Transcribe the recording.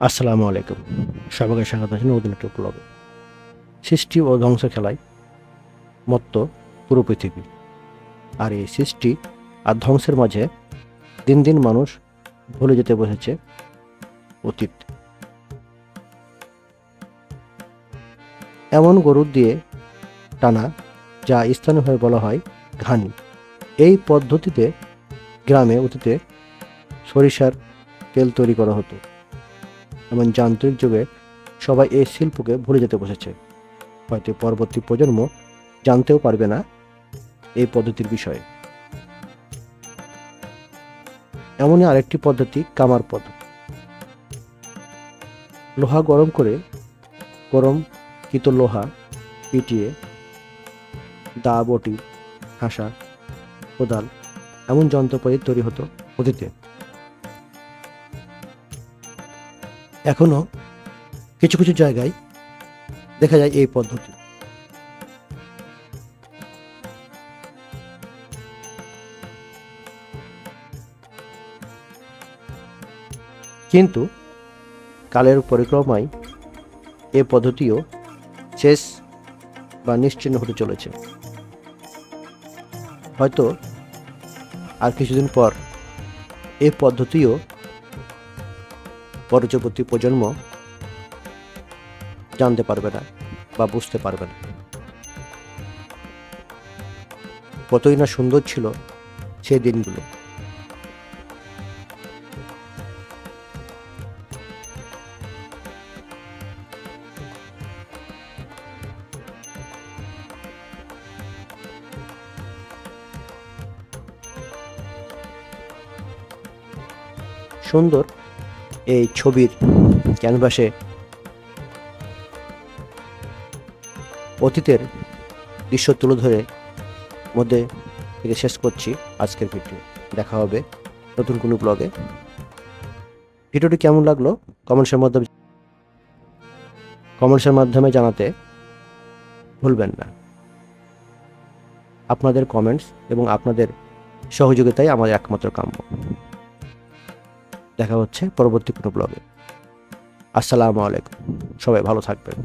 আসসালামু আলাইকুম। সবাইকে স্বাগত আছেন নতুন একটি ব্লগে সৃষ্টি ও ধ্বংস খেলায় মত্ত পুরো পৃথিবী। আর এই সৃষ্টি আর ধ্বংসের মাঝে দিন দিন মানুষ ভুলে যেতে বসেছে অতীত। এমন গরুর দিয়ে টানা, যা স্থানীয়ভাবে বলা হয় ঘানি। এই পদ্ধতিতে গ্রামে অতীতে সরিষার তেল তৈরি করা হতো। এমন যান্ত্রিক যুগে সবাই এই শিল্পকে ভুলে যেতে বসেছে। হয়তো পরবর্তী প্রজন্ম জানতেও পারবে না এই পদ্ধতির বিষয়ে। এমনই আরেকটি পদ্ধতি, কামার পদ্ধতি লোহা গরম করে গরম কিত লোহা পিটিয়ে দা, বটি, হাসা, কোদাল এমন যন্ত্রপাতি তৈরি হতো অতীতে। এখনও কিছু কিছু জায়গায় দেখা যায় এই পদ্ধতি। কিন্তু কালের পরিক্রমায় এ পদ্ধতিও শেষ বা নিশ্চিহ্ন হতে চলেছে। হয়তো আর কিছুদিন পর এ পদ্ধতিও পরবর্তী প্রজন্ম জানতে পারবে না বা বুঝতে পারবে না। কতই না সুন্দর ছিল সেই দিনগুলো। সুন্দর এই ছবির ক্যানভাসে অতীতের দৃশ্য তুলে ধরে মধ্যে থেকে শেষ করছি আজকের ভিডিও। দেখা হবে নতুন কোনো ব্লগে ভিডিওটি কেমন লাগল? কমেন্টসের মাধ্যমে কমেন্টসের মাধ্যমে জানাতে ভুলবেন না। আপনাদের কমেন্টস এবং আপনাদের সহযোগিতাই আমাদের একমাত্র কাম্য। দেখা হচ্ছে পরবর্তী কোনো ব্লগে আসসালামু আলাইকুম। সবাই ভালো থাকবেন।